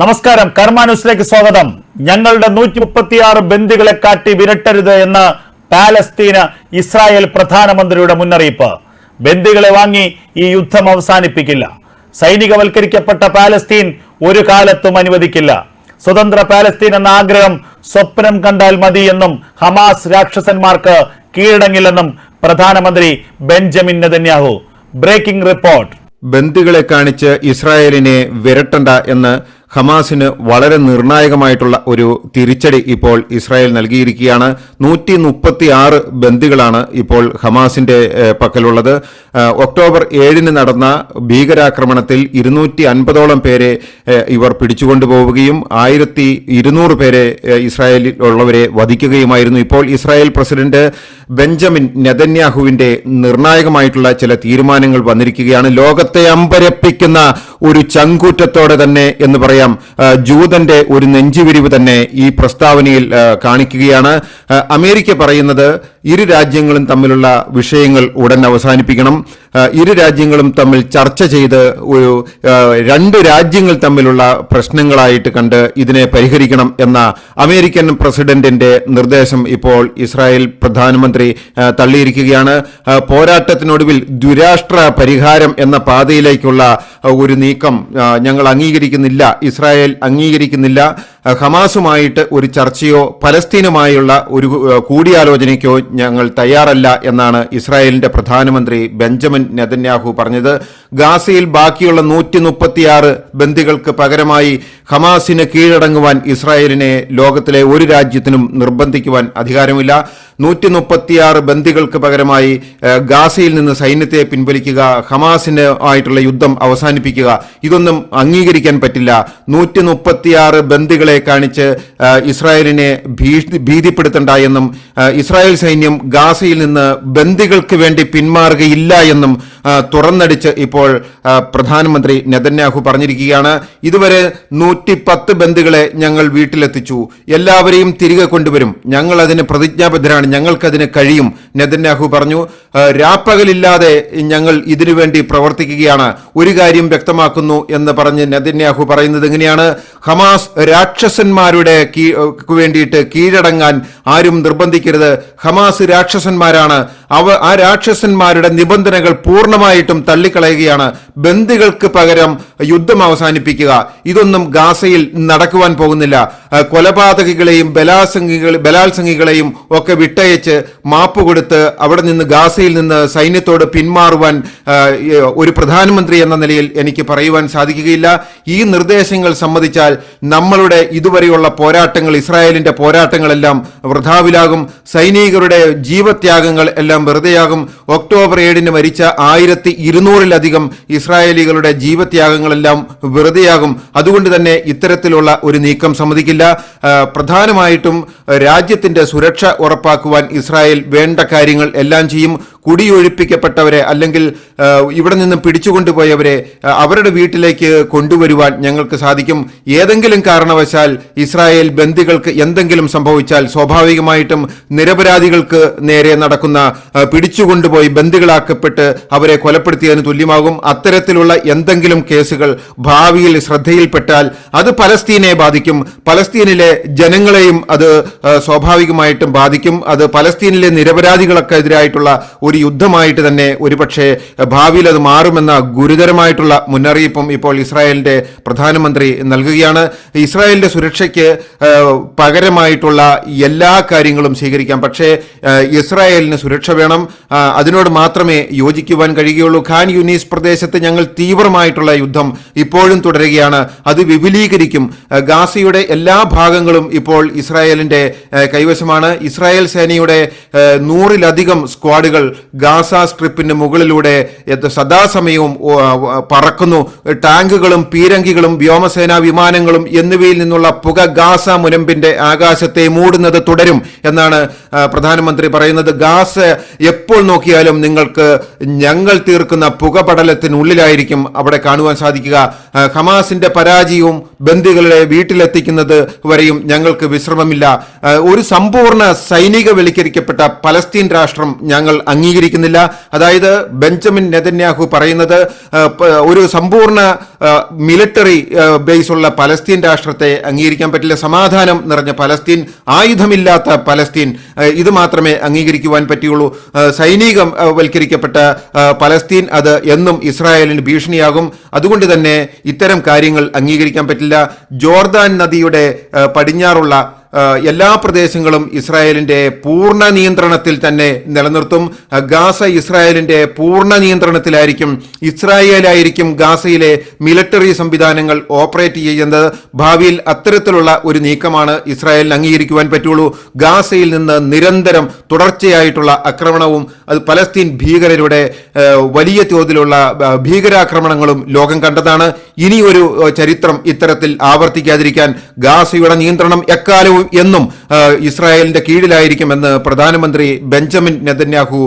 നമസ്കാരം. കർമാനുസിലേക്ക് സ്വാഗതം. ഞങ്ങളുടെ നൂറ്റി മുപ്പത്തിയാറ് ബന്ദികളെ കാട്ടി വിരട്ടരുത് എന്ന് പാലസ്തീന് ഇസ്രായേൽ പ്രധാനമന്ത്രിയുടെ മുന്നറിയിപ്പ്. ബന്ദികളെ വാങ്ങി ഈ യുദ്ധം അവസാനിപ്പിക്കില്ല. സൈനികവൽക്കരിക്കപ്പെട്ട പാലസ്തീൻ ഒരു കാലത്തും അനുവദിക്കില്ല. സ്വതന്ത്ര പാലസ്തീൻ എന്ന ആഗ്രഹം സ്വപ്നം കണ്ടാൽ മതി എന്നും ഹമാസ് രാക്ഷസന്മാർക്ക് കീഴടങ്ങില്ലെന്നും പ്രധാനമന്ത്രി ബെഞ്ചമിൻ നെതന്യാഹു. Breaking report. ബന്ദികളെ കാണിച്ച് ഇസ്രായേലിനെ വിരട്ടണ്ട എന്ന് ഹമാസിന് വളരെ നിർണായകമായിട്ടുള്ള ഒരു തിരിച്ചടി ഇപ്പോൾ ഇസ്രായേൽ നൽകിയിരിക്കുകയാണ്. നൂറ്റി മുപ്പത്തി ആറ് ബന്ദികളാണ് ഇപ്പോൾ ഹമാസിന്റെ പക്കലുള്ളത്. ഒക്ടോബർ ഏഴിന് നടന്ന ഭീകരാക്രമണത്തിൽ ഇരുന്നൂറ്റി അൻപതോളം പേരെ ഇവർ പിടിച്ചുകൊണ്ടുപോവുകയും ആയിരത്തി ഇരുന്നൂറ് പേരെ ഇസ്രായേലിൽ ഉള്ളവരെ വധിക്കുകയുമായിരുന്നു. ഇപ്പോൾ ഇസ്രായേൽ പ്രസിഡന്റ് ബെഞ്ചമിൻ നെതന്യാഹുവിന്റെ നിർണായകമായിട്ടുള്ള ചില തീരുമാനങ്ങൾ വന്നിരിക്കുകയാണ്. ലോകത്തെ അമ്പരപ്പിക്കുന്ന ഒരു ചങ്കൂറ്റത്തോടെ തന്നെ എന്ന് പറയാം. ആ, ജൂതന്റെ ഒരു നെഞ്ചുവിരിവ് തന്നെ ഈ പ്രസ്താവനയിൽ കാണിക്കുകയാണ്. അമേരിക്ക പറയുന്നത് ഇരു രാജ്യങ്ങളും തമ്മിലുള്ള വിഷയങ്ങൾ ഉടൻ അവസാനിപ്പിക്കണം. ഇരു രാജ്യങ്ങളും തമ്മിൽ ചർച്ച ചെയ്ത് ഒരു രണ്ട് രാജ്യങ്ങൾ തമ്മിലുള്ള പ്രശ്നങ്ങളായിട്ട് കണ്ട് ഇതിനെ പരിഹരിക്കണം എന്ന അമേരിക്കൻ പ്രസിഡന്റിന്റെ നിർദ്ദേശം ഇപ്പോൾ ഇസ്രായേൽ പ്രധാനമന്ത്രി തള്ളിയിരിക്കുകയാണ്. പോരാട്ടത്തിനൊടുവിൽ ദ്വിരാഷ്ട്ര പരിഹാരം എന്ന പാതയിലേക്കുള്ള ഒരു നീക്കം ഞങ്ങൾ അംഗീകരിക്കുന്നില്ല. ഇസ്രായേൽ അംഗീകരിക്കുന്നില്ല. ഹമാസുമായിട്ട് ഒരു ചർച്ചയോ പലസ്തീനുമായുള്ള ഒരു കൂടിയാലോചനയ്ക്കോ ഞങ്ങൾ തയ്യാറല്ല എന്നാണ് ഇസ്രായേലിന്റെ പ്രധാനമന്ത്രി ബെഞ്ചമിൻ നെതന്യാഹു പറഞ്ഞത്. ഗാസയിൽ ബാക്കിയുള്ള നൂറ്റി മുപ്പത്തിയാറ് ബന്ദികൾക്ക് പകരമായി ഹമാസിന് കീഴടങ്ങുവാൻ ഇസ്രായേലിനെ ലോകത്തിലെ ഒരു രാജ്യത്തിനും നിർബന്ധിക്കുവാൻ അധികാരമില്ല. നൂറ്റി മുപ്പത്തിയാറ് ബന്ദികൾക്ക് പകരമായി ഗാസയിൽ നിന്ന് സൈന്യത്തെ പിൻവലിക്കുക ഹമാസിന് ആയിട്ടുള്ള യുദ്ധം അവസാനിപ്പിക്കുക ഇതൊന്നും അംഗീകരിക്കാൻ പറ്റില്ല. നൂറ്റി മുപ്പത്തിയാറ് ബന്ദികളെ കാണിച്ച് ഇസ്രായേലിനെ ഭീതിപ്പെടുത്തണ്ട എന്നും ഇസ്രായേൽ സൈന്യം ഗാസയിൽ നിന്ന് ബന്ദികൾക്ക് വേണ്ടി പിന്മാറുകയില്ല എന്നും തുറന്നടിച്ച് ഇപ്പോൾ പ്രധാനമന്ത്രി നെതന്യാഹു പറഞ്ഞിരിക്കുകയാണ്. ഇതുവരെ നൂറ്റി പത്ത് ബന്ദികളെ ഞങ്ങൾ വീട്ടിലെത്തിച്ചു. എല്ലാവരെയും തിരികെ കൊണ്ടുവരും. ഞങ്ങൾ അതിന് പ്രതിജ്ഞാബദ്ധരാണ്. ഞങ്ങൾക്കതിന് കഴിയും. നെതന്യാഹു പറഞ്ഞു രാപ്പകലില്ലാതെ ഞങ്ങൾ ഇതിനുവേണ്ടി പ്രവർത്തിക്കുകയാണ്. ഒരു കാര്യം വ്യക്തമാക്കുന്നു എന്ന് പറഞ്ഞ് നെതന്യാഹു പറയുന്നത് എങ്ങനെയാണ്? ഹമാസ് രാക്ഷസന്മാരുടെ വേണ്ടിയിട്ട് കീഴടങ്ങാൻ ആരും നിർബന്ധിക്കരുത്. ഹമാസ് രാക്ഷസന്മാരാണ്. അവ ആ രാക്ഷസന്മാരുടെ നിബന്ധനകൾ പൂർണമായിട്ടും തള്ളിക്കളയുകയാണ്. ബന്ദികൾക്ക് പകരം യുദ്ധം അവസാനിപ്പിക്കുക. ഇതൊന്നും ഗാസയിൽ നടക്കുവാൻ പോകുന്നില്ല. കൊലപാതകികളെയും ബലാസംഗികൾ ബലാത്സംഗികളെയും ഒക്കെ വിട്ടയച്ച് മാപ്പ് കൊടുത്ത് അവിടെ നിന്ന് ഗാസയിൽ നിന്ന് സൈന്യത്തോട് പിന്മാറുവാൻ ഒരു പ്രധാനമന്ത്രി എന്ന നിലയിൽ എനിക്ക് പറയുവാൻ സാധിക്കുകയില്ല. ഈ നിർദ്ദേശങ്ങൾ സമ്മതിച്ചാൽ നമ്മളുടെ ഇതുവരെയുള്ള പോരാട്ടങ്ങൾ ഇസ്രായേലിന്റെ പോരാട്ടങ്ങളെല്ലാം വൃഥാവിലാകും. സൈനികരുടെ ജീവത്യാഗങ്ങൾ എല്ലാം വെറുതെയാകും. ഒക്ടോബർ ഏഴിന് മരിച്ച ആയിരത്തി ഇരുന്നൂറിലധികം ഇസ്രായേലികളുടെ ജീവത്യാഗങ്ങളെല്ലാം വെറുതെയാകും. അതുകൊണ്ട് തന്നെ ഇത്തരത്തിലുള്ള ഒരു നീക്കം സമ്മതിക്കില്ല. പ്രധാനമായിട്ടും രാജ്യത്തിന്റെ സുരക്ഷ ഉറപ്പാക്കുവാൻ ഇസ്രായേൽ വേണ്ട കാര്യങ്ങൾ എല്ലാം ചെയ്യും. കുടിയൊഴിപ്പിക്കപ്പെട്ടവരെ അല്ലെങ്കിൽ ഇവിടെ നിന്നും പിടിച്ചുകൊണ്ടുപോയവരെ അവരുടെ വീട്ടിലേക്ക് കൊണ്ടുവരുവാൻ ഞങ്ങൾക്ക് സാധിക്കും. ഏതെങ്കിലും കാരണവശാൽ ഇസ്രായേൽ ബന്ദികൾക്ക് എന്തെങ്കിലും സംഭവിച്ചാൽ സ്വാഭാവികമായിട്ടും നിരപരാധികൾക്ക് നേരെ നടക്കുന്ന പിടിച്ചുകൊണ്ടുപോയി ബന്ദികളാക്കപ്പെട്ട് അവരെ കൊലപ്പെടുത്തിയതിന് തുല്യമാകും. അത്തരത്തിലുള്ള എന്തെങ്കിലും കേസുകൾ ഭാവിയിൽ ശ്രദ്ധയിൽപ്പെട്ടാൽ അത് പലസ്തീനെ ബാധിക്കും. പലസ്തീനിലെ ജനങ്ങളെയും അത് സ്വാഭാവികമായിട്ടും ബാധിക്കും. അത് പലസ്തീനിലെ നിരപരാധികളൊക്കെ എതിരായിട്ടുള്ള ഒരു യുദ്ധമായിട്ട് തന്നെ ഒരുപക്ഷെ ഭാവിയിൽ അത് മാറുമെന്ന ഗുരുതരമായിട്ടുള്ള മുന്നറിയിപ്പും ഇപ്പോൾ ഇസ്രായേലിന്റെ പ്രധാനമന്ത്രി നൽകുകയാണ്. ഇസ്രായേലിന്റെ സുരക്ഷയ്ക്ക് പകരമായിട്ടുള്ള എല്ലാ കാര്യങ്ങളും സ്വീകരിക്കാം. പക്ഷേ ഇസ്രായേലിന് സുരക്ഷ വേണം. അതിനോട് മാത്രമേ യോജിക്കുവാൻ കഴിയുകയുള്ളൂ. ഖാൻ യുനീസ് പ്രദേശത്ത് ഞങ്ങൾ തീവ്രമായിട്ടുള്ള യുദ്ധം ഇപ്പോഴും തുടരുകയാണ്. അത് വിപുലീകരിക്കും. ഗാസയുടെ എല്ലാ ഭാഗങ്ങളും ഇപ്പോൾ ഇസ്രായേലിന്റെ കൈവശമാണ്. ഇസ്രായേൽ സേനയുടെ നൂറിലധികം സ്ക്വാഡുകൾ ഗാസ സ്ട്രിപ്പിന് മുകളിലൂടെ സദാസമയവും പറക്കുന്നു. ടാങ്കുകളും പീരങ്കികളും വ്യോമസേനാ വിമാനങ്ങളും എന്നിവയിൽ നിന്നുള്ള പുക ഗാസ മുനമ്പിന്റെ ആകാശത്തെ മൂടുന്നത് തുടരും എന്നാണ് പ്രധാനമന്ത്രി പറയുന്നത്. ഗാസ എപ്പോൾ നോക്കിയാലും നിങ്ങൾക്ക് ഞങ്ങൾ തീർക്കുന്ന പുകപടലത്തിനുള്ളിലായിരിക്കും അവിടെ കാണുവാൻ സാധിക്കുക. ഹമാസിന്റെ പരാജയവും ബന്ദികളെ വീട്ടിലെത്തിക്കുന്നത് വരെയും ഞങ്ങൾക്ക് വിശ്രമമില്ല. ഒരു സമ്പൂർണ സൈനിക സൈനികവൽക്കരിക്കപ്പെട്ട പലസ്തീൻ രാഷ്ട്രം ഞങ്ങൾ അംഗീകരിക്കുന്നില്ല. അതായത് ബെഞ്ചമിൻ നെതന്യാഹു പറയുന്നത് ഒരു സമ്പൂർണ മിലിറ്ററി ബേസുള്ള പലസ്തീൻ രാഷ്ട്രത്തെ അംഗീകരിക്കാൻ പറ്റില്ല. സമാധാനം നിറഞ്ഞ പലസ്തീൻ ആയുധമില്ലാത്ത പലസ്തീൻ ഇത് മാത്രമേ അംഗീകരിക്കുവാൻ പറ്റുള്ളൂ സൈനികം വൽക്കരിക്കപ്പെട്ട പലസ്തീൻ അത് എന്നും ഇസ്രായേലിന് ഭീഷണിയാകും. അതുകൊണ്ട് തന്നെ ഇത്തരം കാര്യങ്ങൾ അംഗീകരിക്കാൻ പറ്റില്ല. ജോർദാൻ നദിയുടെ പടിഞ്ഞാറുള്ള എല്ലാ പ്രദേശങ്ങളും ഇസ്രായേലിന്റെ പൂർണ നിയന്ത്രണത്തിൽ തന്നെ നിലനിർത്തും. ഗാസ ഇസ്രായേലിന്റെ പൂർണ നിയന്ത്രണത്തിലായിരിക്കും ഇസ്രായേലായിരിക്കും ഗാസയിലെ മിലിറ്ററി സംവിധാനങ്ങൾ ഓപ്പറേറ്റ് ചെയ്യുന്നത്. ഭാവിയിൽ അത്തരത്തിലുള്ള ഒരു നീക്കമാണ് ഇസ്രായേലിന് അംഗീകരിക്കുവാൻ പറ്റുള്ളൂ. ഗാസയിൽ നിന്ന് നിരന്തരം തുടർച്ചയായിട്ടുള്ള ആക്രമണവും അത് പലസ്തീൻ ഭീകരരുടെ വലിയ തോതിലുള്ള ഭീകരാക്രമണങ്ങളും ലോകം കണ്ടതാണ്. ഇനിയൊരു ചരിത്രം ഇത്തരത്തിൽ ആവർത്തിക്കാതിരിക്കാൻ ഗാസയുടെ നിയന്ത്രണം എക്കാലവും എന്നും ഇസ്രായേലിന്റെ കീഴിലായിരിക്കുമെന്ന് പ്രധാനമന്ത്രി ബെഞ്ചമിൻ നെതന്യാഹു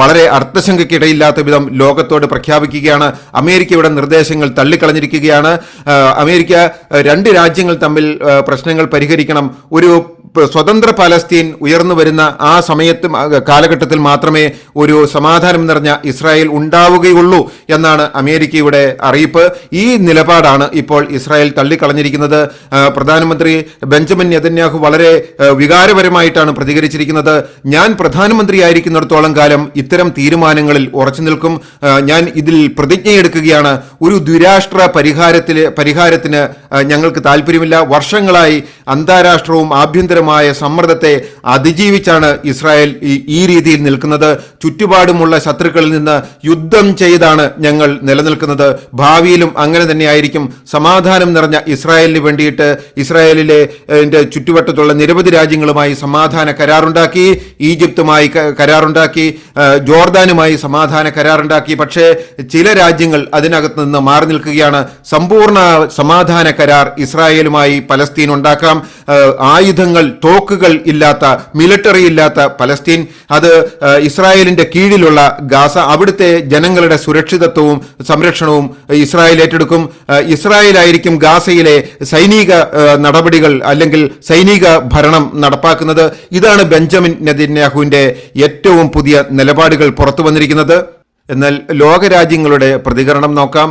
വളരെ അർത്ഥശങ്കയ്ക്കിടയില്ലാത്ത വിധം ലോകത്തോട് പ്രഖ്യാപിക്കുകയാണ്. അമേരിക്കയുടെ നിർദ്ദേശങ്ങൾ തള്ളിക്കളഞ്ഞിരിക്കുകയാണ്. അമേരിക്ക രണ്ട് രാജ്യങ്ങൾ തമ്മിൽ പ്രശ്നങ്ങൾ പരിഹരിക്കണം. ഒരു സ്വതന്ത്ര പലസ്തീൻ ഉയർന്നു വരുന്ന ആ സമയത്ത് കാലഘട്ടത്തിൽ മാത്രമേ ഒരു സമാധാനം നിറഞ്ഞ ഇസ്രായേൽ ഉണ്ടാവുകയുള്ളൂ എന്നാണ് അമേരിക്കയുടെ അറിയിപ്പ്. ഈ നിലപാടാണ് ഇപ്പോൾ ഇസ്രായേൽ തള്ളിക്കളഞ്ഞിരിക്കുന്നത്. പ്രധാനമന്ത്രി ബെഞ്ചമിൻ നെതന്യാഹു വളരെ വികാരപരമായിട്ടാണ് പ്രതികരിച്ചിരിക്കുന്നത്. ഞാൻ പ്രധാനമന്ത്രി പ്രധാനമന്ത്രിയായിരിക്കുന്നിടത്തോളം കാലം ഇത്തരം തീരുമാനങ്ങളിൽ ഉറച്ചു നിൽക്കും. ഞാൻ ഇതിൽ പ്രതിജ്ഞയെടുക്കുകയാണ്. ഒരു ദ്വിരാഷ്ട്ര പരിഹാരത്തിൽ പരിഹാരത്തിന് ഞങ്ങൾക്ക് താല്പര്യമില്ല. വർഷങ്ങളായി അന്താരാഷ്ട്രവും ആഭ്യന്തരമായ സമ്മർദ്ദത്തെ അതിജീവിച്ചാണ് ഇസ്രായേൽ ഈ രീതിയിൽ നിൽക്കുന്നത്. ചുറ്റുപാടുമുള്ള ശത്രുക്കളിൽ നിന്ന് യുദ്ധം ചെയ്താണ് ഞങ്ങൾ നിലനിൽക്കുന്നത്. ഭാവിയിലും അങ്ങനെ തന്നെയായിരിക്കും. സമാധാനം നിറഞ്ഞ ഇസ്രായേലിന് വേണ്ടിയിട്ട് ഇസ്രായേലിലെ ചുറ്റുവട്ടത്തുള്ള നിരവധി രാജ്യങ്ങളുമായി സമാധാന കരാറുണ്ടാക്കി ഈജിപ്തുമായി കരാറുണ്ടാക്കി ജോർദാനുമായി സമാധാന കരാറുണ്ടാക്കി. പക്ഷേ ചില രാജ്യങ്ങൾ അതിനകത്ത് നിന്ന് മാറി നിൽക്കുകയാണ്. സമ്പൂർണ സമാധാന കരാർ ഇസ്രായേലുമായി പലസ്തീൻ ഉണ്ടാക്കാം. ആയുധങ്ങൾ തോക്കുകൾ ഇല്ലാത്ത മിലിറ്ററി ഇല്ലാത്ത പലസ്തീൻ. അത് ഇസ്രായേലിന്റെ കീഴിലുള്ള ഗാസ. അവിടുത്തെ ജനങ്ങളുടെ സുരക്ഷിതത്വവും സംരക്ഷണവും ഇസ്രായേൽ ഏറ്റെടുക്കും. ഇസ്രായേൽ ആയിരിക്കും ഗാസയിലെ സൈനിക നടപടികൾ അല്ലെങ്കിൽ സൈനിക ഭരണം നടപ്പാക്കുന്നത്. ഇതാണ് ബെഞ്ചമിൻ നെതിന്യാഹുവിന്റെ ഏറ്റവും പുതിയ നിലപാടുകൾ പുറത്തു വന്നിരിക്കുന്നത്. എന്നാൽ ലോകരാജ്യങ്ങളുടെ പ്രതികരണം നോക്കാം.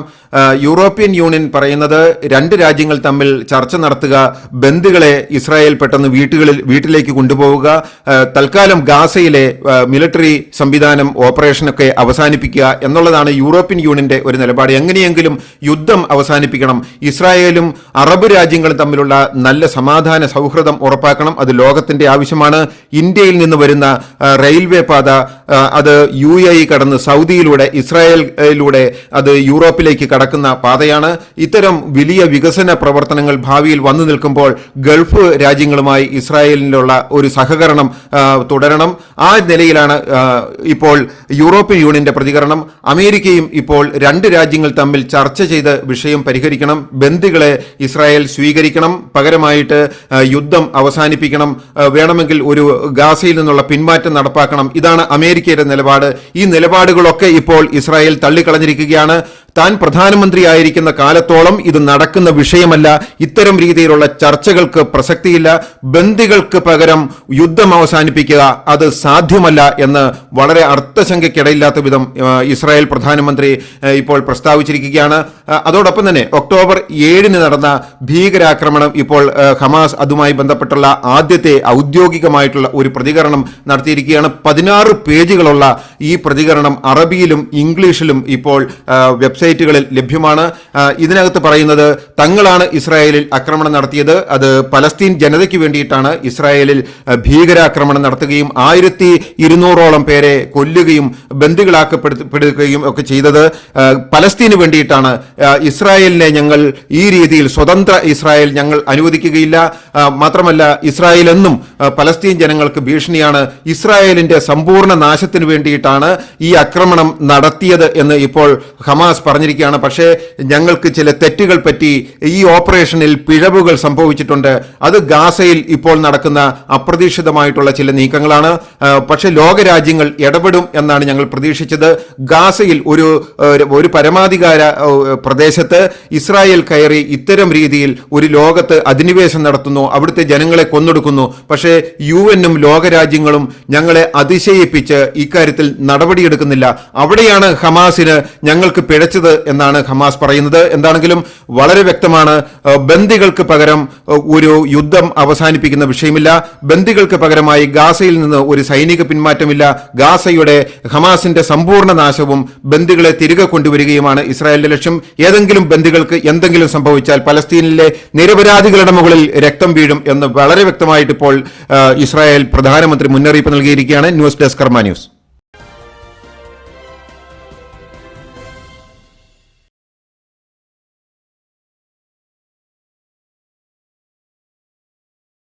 യൂറോപ്യൻ യൂണിയൻ പറയുന്നത് രണ്ട് രാജ്യങ്ങൾ തമ്മിൽ ചർച്ച നടത്തുക ബന്ദികളെ ഇസ്രായേൽ പെട്ടെന്ന് വീട്ടുകളിൽ വീട്ടിലേക്ക് കൊണ്ടുപോവുക തൽക്കാലം ഗാസയിലെ മിലിറ്ററി സംവിധാനം ഓപ്പറേഷനൊക്കെ അവസാനിപ്പിക്കുക എന്നുള്ളതാണ് യൂറോപ്യൻ യൂണിയന്റെ ഒരു നിലപാട്. എങ്ങനെയെങ്കിലും യുദ്ധം അവസാനിപ്പിക്കണം. ഇസ്രായേലും അറബ് രാജ്യങ്ങളും തമ്മിലുള്ള നല്ല സമാധാന സൗഹൃദം ഉറപ്പാക്കണം. അത് ലോകത്തിന്റെ ആവശ്യമാണ്. ഇന്ത്യയിൽ നിന്ന് വരുന്ന റെയിൽവേ പാത അത് യു എ കടന്ന് സൗദിയിലൂടെ ഇസ്രായേലിലൂടെ അത് യൂറോപ്പിലേക്ക് കടക്കുന്ന പാതയാണ്. ഇത്തരം വലിയ വികസന പ്രവർത്തനങ്ങൾ ഭാവിയിൽ വന്നു നിൽക്കുമ്പോൾ ഗൾഫ് രാജ്യങ്ങളുമായി ഇസ്രായേലിനുള്ള ഒരു സഹകരണം തുടരണം. ആ നിലയിലാണ് ഇപ്പോൾ യൂറോപ്യൻ യൂണിയന്റെ പ്രതികരണം. അമേരിക്കയും ഇപ്പോൾ രണ്ട് രാജ്യങ്ങൾ തമ്മിൽ ചർച്ച ചെയ്ത് വിഷയം പരിഹരിക്കണം. ബന്ദികളെ ഇസ്രായേൽ സ്വീകരിക്കണം. പകരമായിട്ട് യുദ്ധം അവസാനിപ്പിക്കണം. വേണമെങ്കിൽ ഒരു ഗാസയിൽ നിന്നുള്ള പിന്മാറ്റം നടപ്പാക്കണം. ഇതാണ് അമേരിക്കയുടെ നിലപാട്. ഈ നിലപാടുകളൊക്കെ ഇപ്പോൾ ഇസ്രായേൽ തള്ളിക്കളഞ്ഞിരിക്കുകയാണ്. താൻ പ്രധാനമന്ത്രിയായിരിക്കുന്ന കാലത്തോളം ഇത് നടക്കുന്ന വിഷയമല്ല. ഇത്തരം രീതിയിലുള്ള ചർച്ചകൾക്ക് പ്രസക്തിയില്ല. ബന്ദികൾക്ക് പകരം യുദ്ധം അവസാനിപ്പിക്കുക അത് സാധ്യമല്ല എന്ന് വളരെ അർത്ഥശങ്കയ്ക്കിടയില്ലാത്ത വിധം ഇസ്രായേൽ പ്രധാനമന്ത്രി ഇപ്പോൾ പ്രസ്താവിച്ചിരിക്കുകയാണ്. അതോടൊപ്പം തന്നെ ഒക്ടോബർ ഏഴിന് നടന്ന ഭീകരാക്രമണം ഇപ്പോൾ ഹമാസ് അതുമായി ബന്ധപ്പെട്ടുള്ള ആദ്യത്തെ ഔദ്യോഗികമായിട്ടുള്ള ഒരു പ്രതികരണം നടത്തിയിരിക്കുകയാണ്. പതിനാറ് പേജുകളുള്ള ഈ പ്രതികരണം അറബിയിലും ഇംഗ്ലീഷിലും ഇപ്പോൾ ആ, വെബ്സൈറ്റുകളിൽ ലഭ്യമാണ്. ഇതിനകത്ത് പറയുന്നത് തങ്ങളാണ് ഇസ്രായേലിൽ ആക്രമണം നടത്തിയത്. അത് പലസ്തീൻ ജനതയ്ക്ക് വേണ്ടിയിട്ടാണ് ഇസ്രായേലിൽ ഭീകരാക്രമണം നടത്തുകയും ആയിരത്തി ഇരുന്നൂറോളം പേരെ കൊല്ലുകയും ബന്ദികളാക്കപ്പെടുകയും ഒക്കെ ചെയ്തത്. പലസ്തീന് വേണ്ടിയിട്ടാണ്. ഇസ്രായേലിനെ ഞങ്ങൾ ഈ രീതിയിൽ സ്വതന്ത്ര ഇസ്രായേൽ ഞങ്ങൾ അനുവദിക്കുകയില്ല. മാത്രമല്ല ഇസ്രായേൽ എന്നും പലസ്തീൻ ജനങ്ങൾക്ക് ഭീഷണിയാണ്. ഇസ്രായേലിന്റെ സമ്പൂർണ നാശത്തിന് വേണ്ടിയിട്ടാണ് ഈ ആക്രമണം നടത്തിയത് എന്ന് ഇപ്പോൾ ഹമാസ് പറഞ്ഞു പറഞ്ഞിരിക്കുകയാണ്. പക്ഷേ ഞങ്ങൾക്ക് ചില തെറ്റുകൾ പറ്റി ഈ ഓപ്പറേഷനിൽ പിഴവുകൾ സംഭവിച്ചിട്ടുണ്ട്. അത് ഗാസയിൽ ഇപ്പോൾ നടക്കുന്ന അപ്രതീക്ഷിതമായിട്ടുള്ള ചില നീക്കങ്ങളാണ്. പക്ഷേ ലോകരാജ്യങ്ങൾ ഇടപെടും എന്നാണ് ഞങ്ങൾ പ്രതീക്ഷിച്ചത്. ഗാസയിൽ ഒരു ഒരു- പരമാധികാര പ്രദേശത്ത് ഇസ്രായേൽ കയറി ഇത്തരം രീതിയിൽ ഒരു ലോകത്ത് അധിനിവേശം നടത്തുന്നു. അവിടുത്തെ ജനങ്ങളെ കൊന്നൊടുക്കുന്നു. പക്ഷേ യു എന്നും ലോകരാജ്യങ്ങളും ഞങ്ങളെ അതിശയിപ്പിച്ച് ഇക്കാര്യത്തിൽ നടപടിയെടുക്കുന്നില്ല. അവിടെയാണ് ഹമാസിന് ഞങ്ങൾക്ക് പിഴച്ചത് എന്നാണ് ഹമാസ് പറയുന്നത്. എന്താണെങ്കിലും വളരെ വ്യക്തമാണ് ബന്ദികൾക്ക് പകരം ഒരു യുദ്ധം അവസാനിപ്പിക്കുന്ന വിഷയമില്ല. ബന്ദികൾക്ക് പകരമായി ഗാസയിൽ നിന്ന് ഒരു സൈനിക പിന്മാറ്റമില്ല. ഗാസയുടെ ഹമാസിന്റെ സമ്പൂർണ നാശവും ബന്ദികളെ തിരികെ കൊണ്ടുവരികയുമാണ് ഇസ്രായേലിന്റെ ലക്ഷ്യം. ഏതെങ്കിലും ബന്ദികൾക്ക് എന്തെങ്കിലും സംഭവിച്ചാൽ പലസ്തീനിലെ നിരപരാധികളുടെ മുകളിൽ രക്തം വീഴും എന്ന് വളരെ വ്യക്തമായിട്ട് ഇപ്പോൾ ഇസ്രായേൽ പ്രധാനമന്ത്രി മുന്നറിയിപ്പ് നൽകിയിരിക്കുകയാണ്. News desk Karma news.